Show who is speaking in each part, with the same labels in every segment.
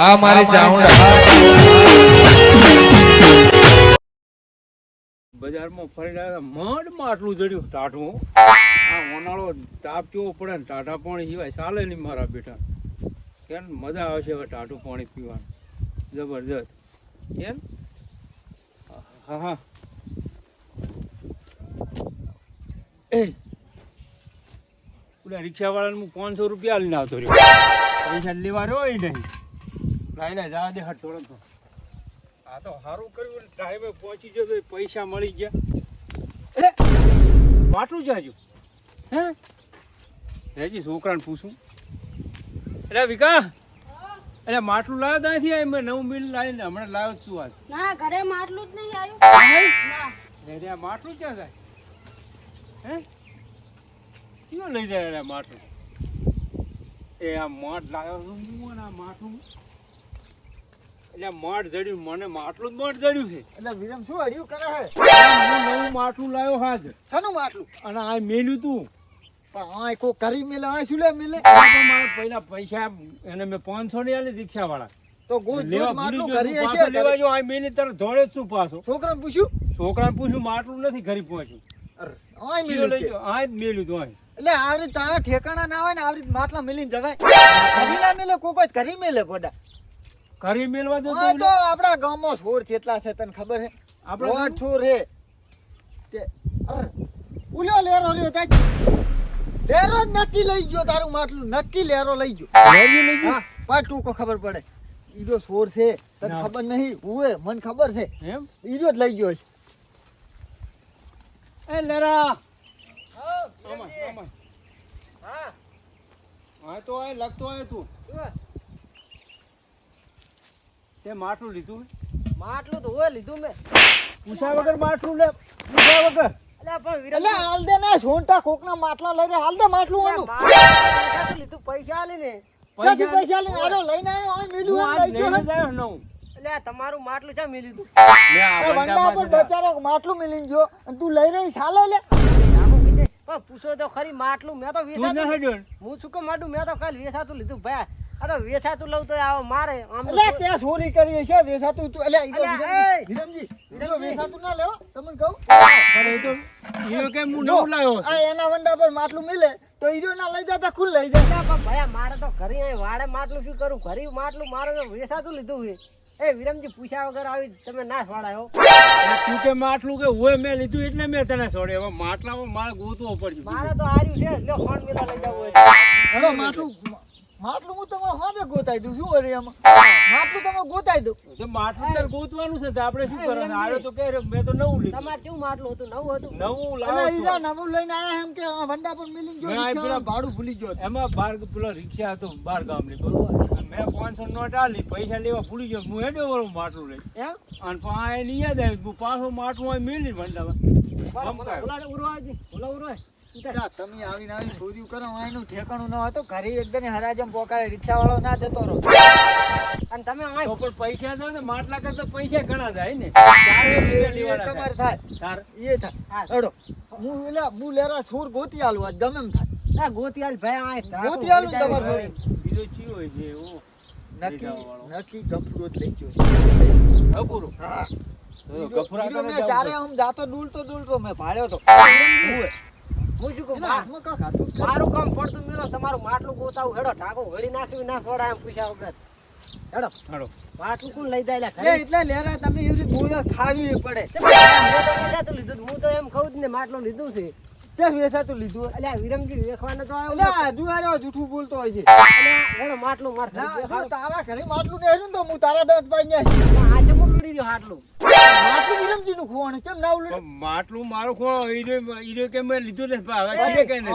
Speaker 1: આ મારી ચાઉંડા
Speaker 2: બજારમાં ફરી રહ્યા મઢમાં આટલું જડ્યું. ટાઢું. આ ઉનાળો તાપ કેવો પડે ને ટાઢા પાણી સિવાય ચાલે નહીં મારા બેટા. કેમ? મજા આવે છે હવે ટાઢું પાણી પીવાનું. જબરજસ્ત. કેમ? હા હા. એ. પેલા રિક્ષાવાળાને હું પાંચસો રૂપિયા લઈને આવતો રહ્યો. પૈસા લેવા રહ્યો નહીં લાઈ લે જવા દે હટ થોડો તો. આ તો સારું કર્યું ટાઈમે પહોંચી ગયો તો પૈસા મળી ગયા. એ! માટલું જાજુ હે? રેજી છોકરાને પૂછું. એટલે વિકા! એટલે માટલું લાવ્યો ત્યાંથી આવી મેં નવું બિલ લાવીને હમણાં લાવ્યો શું છું આજ.
Speaker 3: ના ઘરે માટલું જ નહીં આવ્યું. ના.
Speaker 2: રે રે, આ માટલું ક્યાં જાય? હે? કયો લઈ જાય રે માટલું? એ આ માટ લાવ્યો છું હું અને આ માટલું. એટલે માઠ જડ્યું. મને માટલું જ માઠ જડ્યું છે.
Speaker 4: એટલે વિરમ શું અડ્યું કરે હે
Speaker 2: હું નવું માટલું લાવ્યો હાજ.
Speaker 4: શાનું માટલું
Speaker 2: અને આ મેલ્યું તું.
Speaker 4: પણ આ કો કરી મેલે આ શું લે મેલે?
Speaker 2: આ પહેલા પૈસા એને મેં પાંચસો ની આલી રિક્ષા વાળા
Speaker 4: તો ગોત
Speaker 2: લેવા
Speaker 4: માટલું કરી
Speaker 2: ગયો. લેવા જો આ મેલી તરત ધોળે છું પાછો.
Speaker 4: છોકરાને પૂછ્યું?
Speaker 2: છોકરાને પૂછ્યું માટલું નથી ઘરે પહોંચ્યું.
Speaker 4: આય મેલ્યું
Speaker 2: લઈ
Speaker 4: તે.
Speaker 2: જાઓ. આ જ મેલ્યું તું અહીં
Speaker 4: એટલે આવરી તારા ઠેકાણા ના હોય ને આવરી માટલા મેલીને જવાય. કરી ના મેલે કોક કરી મેલે પોડા
Speaker 2: ઘરે મેળવા દો
Speaker 4: તો આપણા ગામમાં છોડ કેટલા છે તને ખબર છે
Speaker 2: આપણો
Speaker 4: છોડ હે. તે ઉલ્યો લેરો લ્યો તાજ. લેરો જ નક્કી લઈ ગયો તારું માટલું. નક્કી લેરો લઈ ગયો.
Speaker 2: લેરો લઈ ગયો?
Speaker 4: હા પણ ટૂંકો ખબર પડે. ઈજો છોડ છે તને ખબર નહીં? ઉવે મને ખબર છે.
Speaker 2: એમ?
Speaker 4: ઈજો જ લઈ ગયો છે.
Speaker 2: એ લેરા. આમાં, આમાં. હા. તો આ લખતો આવે તું. તે માટલું લીધું
Speaker 5: માટલું તો હોય લીધું મેં.
Speaker 2: પૂછ્યા વગર માટલું લે પૂછ્યા વગર.
Speaker 5: એટલે પણ વિરમ
Speaker 4: એટલે હાલ દે ને સોનટા કોકના માટલા લઈને હાલ દે માટલું આનું
Speaker 5: પૈસા લીધું પૈસા આલીને
Speaker 4: ક્યાંથી પૈસા લઈને આરો લઈને આવ્યો આ મેલું લઈ ગયો
Speaker 2: લઈને
Speaker 4: હે.
Speaker 2: જ આવ્યો નવું.
Speaker 5: એટલે તમારું માટલું છે મેલી
Speaker 4: પર બચારો માટલું ગયો. અને તું લઈ રહી સાલે લે.
Speaker 5: પણ પૂછો તો ખરી માટલું મેં તો
Speaker 2: તું જ
Speaker 5: વેચાતું
Speaker 2: ના હડ્યો ને?
Speaker 5: હું શું કે માટલું મેં તો કાલ વેસાતું લીધું. ભાઈ આ વેસાતું વેચાતું લઉં તો આવો મારે આમ
Speaker 4: એટલે તે સોરી કરી છે વેસાતું તું. એટલે વિરમજી, વિરમજી વેસાતું ના લેવો તમને કહું?
Speaker 2: અરે તો ઈયો કે હું નવું લાવ્યો
Speaker 4: આ એના વંડા પર માટલું મિલે તો ઈજો ના લઈ જતા ખુલ લઈ
Speaker 5: જતા. પણ ભયા મારે તો ઘરે અહીં વાડે માટલું શું કરું? ઘરે માટલું મારે તો વેસાતું લીધું છે. એ વિરમજી પૂછ્યા વગર આવી તમે ના છોડાયો.
Speaker 2: તું કે માટલું કે હોય મેં લીધું એટલે મેં તને છોડે હવે માટલામાં મારે ગોતવો પડ્યું
Speaker 5: મારે તો આર્યું છે. લ્યો ફોન મિલા લઈ જવું હોય.
Speaker 4: હવે માટલું માટલું હું તમારે હાથે ગોતાઈ દઉં શું વળી એમાં? માટલું તમે ગોતાઈ દઉં
Speaker 2: તો માટલું તારે ગોતવાનું છે તો આપણે શું કરવાનું? આરે તો કે મેં તો નવું લીધું.
Speaker 5: તમારે કેવું માટલું હતું? નવું હતું?
Speaker 2: નવું લાવ્યો
Speaker 4: ઈરા નવું લઈને આયા એમ કે વંડા પર મિલીને ગયો
Speaker 2: મેં આ પેલા-
Speaker 4: ભાડું ભૂલી ગયો
Speaker 2: એમાં બાર પેલો રિક્ષા હતો બાર ગામની બરોબર? મેં પાંચસો નોટ આલી પૈસા લેવા ભૂલી ગયો હું હેડ્યો વાળું માટલું લઈ
Speaker 5: એમ?
Speaker 2: અને પા એની યાદ આવી હું પાછો માટલું ભંડામાં ભમકાયો.
Speaker 5: ઉરવાજી ઓલા ઉરવાજ.
Speaker 4: તમે આવીને આવીને ચોર્યું કરો આનું ઠેકાણું ન હતું ઘરે એકદમ હરાજમ પોકાળે રિક્ષા ના જતો રહો
Speaker 5: અને તમે આ
Speaker 2: પણ પૈસા તો ને માટલા કરતા પૈસા ઘણા જાય ને. ચાર રૂપિયા
Speaker 4: એ
Speaker 2: લેવાના
Speaker 4: તમારે
Speaker 2: થાય.
Speaker 4: થાય એ થાય. અડો. હું એટલે હું લેરા સુર ગોતી આલું આજ ગમે એમ થાય.
Speaker 5: આ ગોતિયાલ ભાઈ આ
Speaker 4: ગોતી આલું તમારે
Speaker 2: બીજો ચિયો હોય છે એવો
Speaker 4: નક્કી નક્કી ગફુરો જ ગયો.
Speaker 2: અપૂરો
Speaker 4: હા.
Speaker 2: તો ગફુરા
Speaker 4: ઈરો
Speaker 2: કરે
Speaker 4: મેં ચારે આમ જાતો ડૂલતો ડૂલતો મેં ભાળ્યો તો.
Speaker 5: હું શું કહું. મારું કામ પડતું મેળો તમારું માટલું ગોતાવું. હેડો ઠાકો વળી નાખ્યું ના છોડા એમ પૂછ્યા વગર. હેડો. માટલું કોણ લઈ જાય
Speaker 4: એટલે લેરા તમે એવી રીતે બોલો ખાવી પડે.
Speaker 5: તો લીધું હું તો એમ કહું જ ને માટલું લીધું છે.
Speaker 4: વેચાતું લીધું?
Speaker 5: અલ્યા વિરમજી વેખવાનો તો આવ્યો
Speaker 4: એટલે જૂઠું બોલતો હોય છે.
Speaker 5: માટલું માર.
Speaker 4: તારા ઘરે માટલું ને તો હું તારા દસ પાડી ને
Speaker 5: આ જમો લૂડી રહ્યો હાટલું
Speaker 4: માટલું નું ખોવાનું કેમ ના
Speaker 2: માટલું મારું ખોળો હીરો હીરો કે મેં લીધું ને હવે છે કે નહીં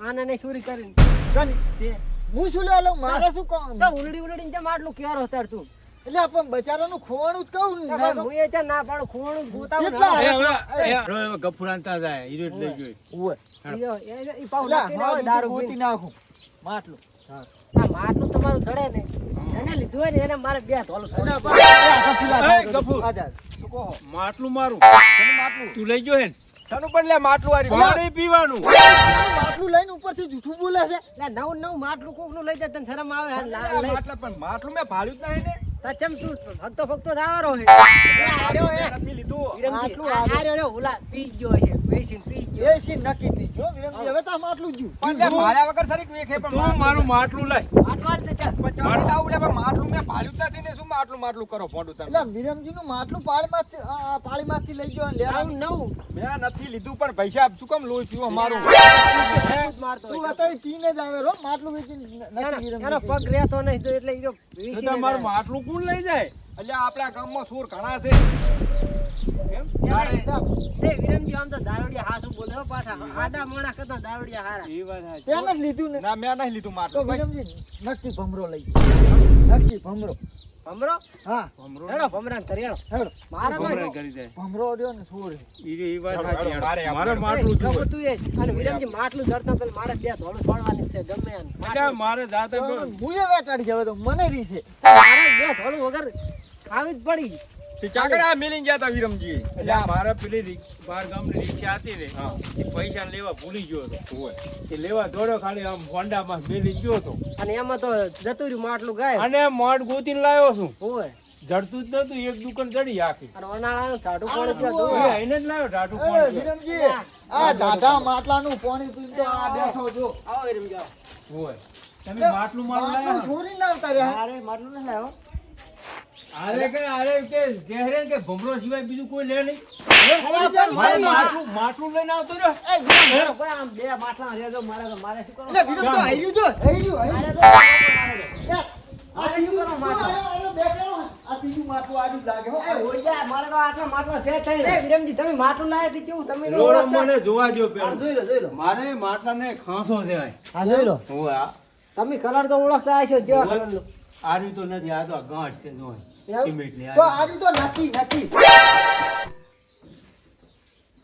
Speaker 5: આને નહીં ચોરી કરીને.
Speaker 4: કની, હું શું લે લઉં મારે શું કહું
Speaker 5: તો ઉલડી ઉલડીને જેમ આટલું ક્યારો હતા તું?
Speaker 4: એટલે પણ બચારાનું ખોવાનું જ કહું ને
Speaker 5: હું એ છે ના પણ ખોવાનું ગોતા ને
Speaker 2: હવે. ગફુરાનતા જાય હીરો લઈ ગયો
Speaker 5: ઓય. એ- પાછું
Speaker 4: એટલે
Speaker 5: નક્કી
Speaker 4: હા, માટલું
Speaker 5: આ માટલું તમારું જડે ને. એને લીધું હોય ને એને મારે બે ધોલું?
Speaker 2: માટલું
Speaker 4: માટલું?
Speaker 2: તું લઈ ગયો હે
Speaker 1: તનું પણ લે માટલું આરી
Speaker 2: પાણી પીવાનું.
Speaker 4: માટલું લઈને ઉપરથી જૂઠું બોલે છે?
Speaker 5: લે નવું નવું માટલું કોકનું લઈ જાય તને શરમ આવે?
Speaker 1: માટલા પણ માટલું મેં ભાળ્યું જ નહીં ને.
Speaker 5: તા ચમ તું ભક્તો ભક્તો જાવારો હે? આર્યો હે.
Speaker 1: નથી લીધું.
Speaker 4: માટલું
Speaker 5: આર્યો રે, ઓલા પી જ ગયો છે બેસીને પી જ ગયો
Speaker 4: એ સી નક્કી થઈ ગયો? વિરમજી હવે તો માટલું જ
Speaker 1: પણ લે ભાળ્યા વગર સરીક વેખે પણ
Speaker 2: તું મારું. માટલું લાય.
Speaker 5: માટલું આજ જતા.
Speaker 1: પણ ચાલી લે પણ માટલું મેં ભાળ્યું નથી ને શું માટલું માટલું કરો ફોડું તમે?
Speaker 4: એટલે વિરમજી નું માટલું પાળીમાંથી આ- આ પાળીમાંથી લઈ ગયો લે લેરા
Speaker 5: નવું નવું.
Speaker 1: મેં નથી લીધું પણ પૈસા શું કામ લોહી પીવો મારું?
Speaker 5: નવું જ મારતો
Speaker 4: તું. અત્યારે પીને જ આવે રો માટલું
Speaker 5: એનો-
Speaker 4: નથી
Speaker 5: એનો પગ રહેતો નહીં તો એટલે ઈ
Speaker 2: તો તમારું માટલું કોણ લઈ જાય?
Speaker 1: એટલે આપણા ગામમાં સુર ઘણા છે.
Speaker 2: કેમ
Speaker 5: એ વિરમજી આમ તો દારૂડિયા હાસુ બોલે પાછા. આદા મોણા કરતા દારૂડિયા હારા.
Speaker 2: એ વાત સાચી.
Speaker 4: જ લીધું ને.
Speaker 1: ના મેં નહીં લીધું
Speaker 4: તો. વિરમજી નક્કી ભમરો લઈ નક્કી ભમરો.
Speaker 5: ભમરો?
Speaker 4: હા.
Speaker 2: ભમરો
Speaker 5: હેડો ભમરાને કરી હેડો.
Speaker 4: હેડો.
Speaker 5: મારા
Speaker 2: ભમરાય કરી જાય
Speaker 4: ભમરો રહ્યો ને સોર.
Speaker 2: ઈ- ઈ વાત સાચી.
Speaker 1: હેડો, મારે
Speaker 2: મારે માટલું
Speaker 5: એ, તું એ? અને વિરમજી માટલું જડતા પેલા મારે બે ધોળું છોડવાની છે ગમે એમ.
Speaker 2: એટલે મારે જાતે
Speaker 4: હું એ વેટાડી જાવ તો મને રીસે.
Speaker 5: મારે બે ધોળું વગર ખાવી જ પડી.
Speaker 1: ચાકડા મિલી ગયા તા વિરમજી.
Speaker 2: એટલે મારા પેલી બાર ગામની રિક્ષા હતી. ને એ પૈસા લેવા ભૂલી ગયો હતો. એ લેવા દોડો ખાલી આમ હોન્ડામાં મેલી ગયો હતો.
Speaker 5: અને એમાં તો જતું રહ્યું માટલું ગાય.
Speaker 2: અને મોડ ગોતીને લાવ્યો છું.
Speaker 5: હોય
Speaker 2: જડતું જ નતું એક દુકાન ચડી આખી.
Speaker 5: અને ઉનાળાનું ટાઢું પાણી પીવા
Speaker 2: જ લાવ્યો પાણી
Speaker 4: વિરમજી આ દાદા માટલાનું પાણી પીને તો આ બેઠો જો
Speaker 5: આવો વિરમજી, આવો.
Speaker 2: હોય તમે માટલું મારું
Speaker 4: માટલું
Speaker 2: લાવ્યા
Speaker 4: છોરી લાવતા રહ્યા.
Speaker 5: મારે માટલું નથી લાવ્યો.
Speaker 2: આરે કે આરે કે કહેરે કે ભમરો સિવાય બીજું કોઈ લે નહીં
Speaker 4: માથું
Speaker 2: મારે માટલું માટલું લઈને આવતો રહ્યો
Speaker 5: એ હેડો, કોઈ આમ બે માટલા મારે તો- મારે શું કરવું?
Speaker 4: એટલે વિરમ તો આયરું જો.
Speaker 5: મારે તો
Speaker 4: આ શું કરો આયો, બેઠેલો આ ત્રીજું માટલું આજુ લાગે હો.
Speaker 5: એ ઓળિયા, મારે તો આટલા માટલા છે થઈ એ વિરમજી, તમે માટલું લાયા થી કેવું? તમે તો
Speaker 2: મને જોવા
Speaker 5: જો
Speaker 2: પેલો
Speaker 5: જોઈ લો, જોઈ લો.
Speaker 2: મારે માટલાને ખાંસો છે
Speaker 5: હા, જોઈ લો.
Speaker 2: હું આ
Speaker 5: તમે કલર તો ઓળખતા હશો જો
Speaker 2: આ. તો નથી આ તો ગાંઠ છે જો
Speaker 5: એવું?
Speaker 2: સિમેન્ટની
Speaker 4: તો
Speaker 2: આર્યું.
Speaker 4: તો નક્કી નક્કી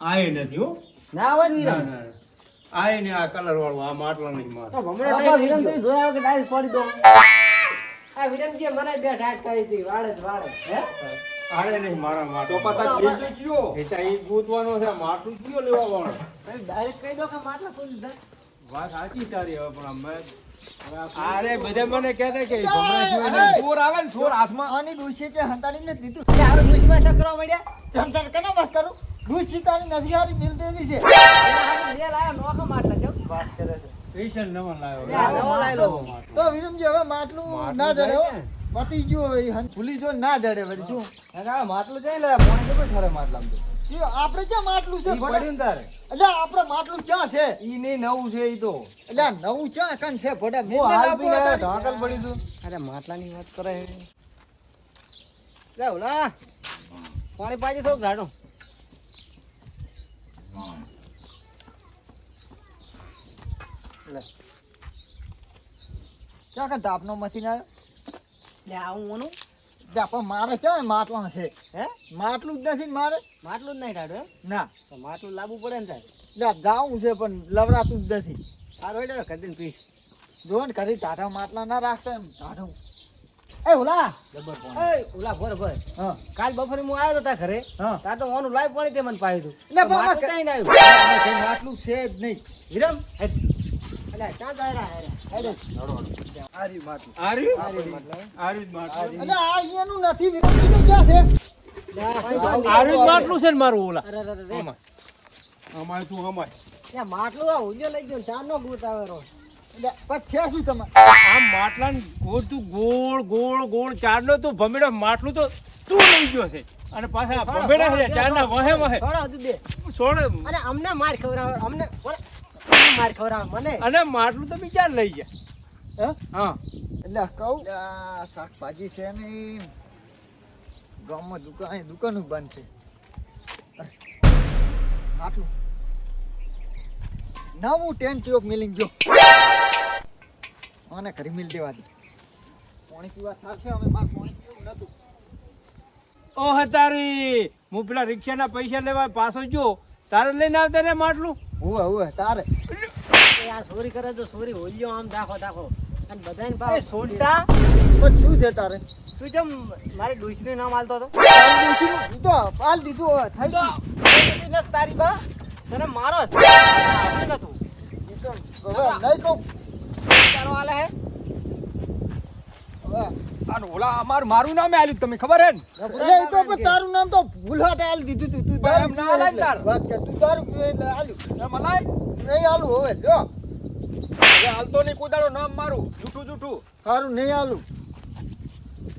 Speaker 2: આ એ નથી હો
Speaker 5: ના હોય ને
Speaker 2: ના ના ના. આ ને આ કલર વાળું આ માટલા નહીં મારે
Speaker 5: તો ભમરા ટાઈપ વિરમ તમે જોયા વગર ડાયરેક્ટ પડી દો. આ વિરમજીએ મને બે ઢાટ કરી હતી, વાળે જ વાળે. હે?
Speaker 2: આરે નહીં મારા
Speaker 1: તો
Speaker 2: માટલું
Speaker 1: પતા કયો
Speaker 2: એ તો એ ગોતવાનો છે માટલું કયો લેવા વાળો
Speaker 5: ડાયરેક્ટ કહી દો કે માટલા કોઈ.
Speaker 2: વાત સાચી તારી હવે પણ અમે અરે બધા મને કહેતા કે ભમરા સિવાય
Speaker 1: ચોર આવે ને ચોર હાથમાં
Speaker 4: આની ડોશી છે દીધું
Speaker 5: હવે?
Speaker 4: હંતાડ કેના બસ કરું ડોશી તારી નથી હારી મિલ દેવી છે
Speaker 5: એના હાથે રેલ માટલા છે.
Speaker 4: વાત કરે છે
Speaker 2: સ્પેશિયલ નવા લાવ્યો.
Speaker 5: યા, નવો લાવ્યો.
Speaker 2: નવો માટલો.
Speaker 4: તો વિરમજી હવે માટલું
Speaker 2: માટલું
Speaker 4: ના જડે હો પતી ગયું હવે ઈ ભૂલી જો ના જડે વળી શું
Speaker 1: માટલું જઈ લે પાણી જબર ખરે માટલામાં
Speaker 4: આપણે ક્યાં માટલું છે
Speaker 1: પડ્યું તારે.
Speaker 4: એટલે આપણે માટલું ક્યાં છે?
Speaker 1: ઈ નહીં નવું છે ઈ તો.
Speaker 4: એટલે નવું ક્યાં કન છે? ભડે મેં
Speaker 1: હાલ પી
Speaker 4: લે
Speaker 1: ઢાકલ પડી તું.
Speaker 5: અરે માટલાની વાત કરે. લે ઓલા. પાણી પાજી થોક ઢાડો લે.
Speaker 4: ક્યાં કન તાપનો મશીન આવ્યો?
Speaker 5: લે આવું ઓનું.
Speaker 4: પણ મારે છે માટલા છે.
Speaker 5: હે?
Speaker 4: માટલું જ નથી મારે?
Speaker 5: માટલું જ નહીં કાઢો
Speaker 4: ના.
Speaker 5: તો માટલું લાવવું પડે ને
Speaker 4: જા, જાવું છે પણ લવડાતું જ નથી.
Speaker 5: સારું એટલે કદી પીસ.
Speaker 4: જો ને કદી ટાઢા માટલા ના રાખતા એમ. ટાઢું. એ ઓલા!
Speaker 5: એ! ઓલા ભર ભર.
Speaker 4: હા.
Speaker 5: કાલ બપોરે હું આવ્યો તા ઘરે.
Speaker 4: હા.
Speaker 5: તા તો ઓનું લાઈવ પાણી તે મને પાયું હતું તો
Speaker 4: બાબા
Speaker 5: માટલું ના આવ્યું?
Speaker 4: કઈ માટલું છે જ નહીં.
Speaker 5: વિરમ
Speaker 4: માટલું
Speaker 5: માટલું.
Speaker 2: માટલું.
Speaker 4: છે?
Speaker 2: માટલું ને મારું ઓલા? શું?
Speaker 5: માટલું આ લઈ ગયો ચાર નો ગૂંથ આવે રોજ.
Speaker 4: એટલે પછી છે શું તમે
Speaker 2: આમ માટલાને ગોળતું ગોળ ગોળ ગોળ ચારનો તું ભમેડો માટલું તો તું લઈ ગયો છે. અને પાછા ભમેડા છે ચારના વહે વહે. છોડ
Speaker 5: અમને માર ખવડાવે અમને માર ખવડાવે મને?
Speaker 2: અને માટલું તો બીજા લઈ જાય
Speaker 4: હે?
Speaker 2: હા.
Speaker 4: એટલે કહું. શાકભાજી છે ને ગામમાં દુકાન અહીં દુકાન બંધ છે. આટલું નવું ટેન ચોક મિલિંગ જો. મને ઘરે મિલ દેવા દે. પાણી પીવા થશે અમે માર પાણી પીવું નતું.
Speaker 2: ઓહ તારી હું પેલા રિક્ષાના પૈસા લેવા પાછો જો તારે લઈને આવતા રે માટલું?
Speaker 4: હુવે હુવે તારે.
Speaker 5: એ આ ચોરી કરે તો ચોરી હોલ્યો આમ દાખો દાખો અને બધાને
Speaker 4: એ
Speaker 5: પાવ
Speaker 4: સોલટા પણ શું છે તારે?
Speaker 5: તું જેમ મારી ડોશીનું નામ આલતો હતો.
Speaker 4: ડોશીનું? તો પાલ દીધું હવે થઈ ગયું.
Speaker 5: તારી બા તને મારો જ. નતું.
Speaker 4: નહીં તો
Speaker 5: તારો હાલે હે?
Speaker 1: અને ઓલા અમારું મારું નામે આલ્યું તમે ખબર હે ને?
Speaker 4: એ તો પણ તારું નામ તો ભૂલાટે આલી દીધું તું તું
Speaker 1: પણ ના
Speaker 4: પીવે
Speaker 1: તાર.
Speaker 4: વાત કર તું દારૂ એટલે આલ્યું.
Speaker 1: એ મલાય
Speaker 4: નહીં આલું હવે જો.
Speaker 1: હવે હાલતો નહીં કુદાડો નામ મારું. જૂઠું જૂઠું.
Speaker 4: સારું નહીં આલું.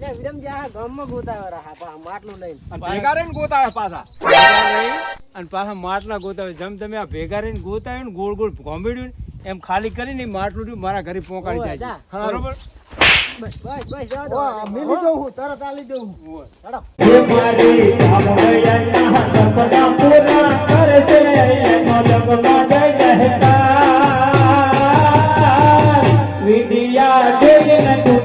Speaker 5: લે વિરમજી આ ગામમાં ગોતાવ્યા રહ્યા પા માટલું લઈને.
Speaker 1: ભેગા રહીને ગોતાવે પાછા.
Speaker 2: અને પાછા માટલા ગોતાવે. જેમ તમે આ ભેગા રહીને ગોતાવ્યું ને ગોળ ગોળ ઘોંભેડ્યું ને એમ ખાલી કરીને માટલું રહ્યું મારા ઘરે પહોંચાડી જાય. બરોબર?
Speaker 5: બસ
Speaker 6: વિડિયા જોઈને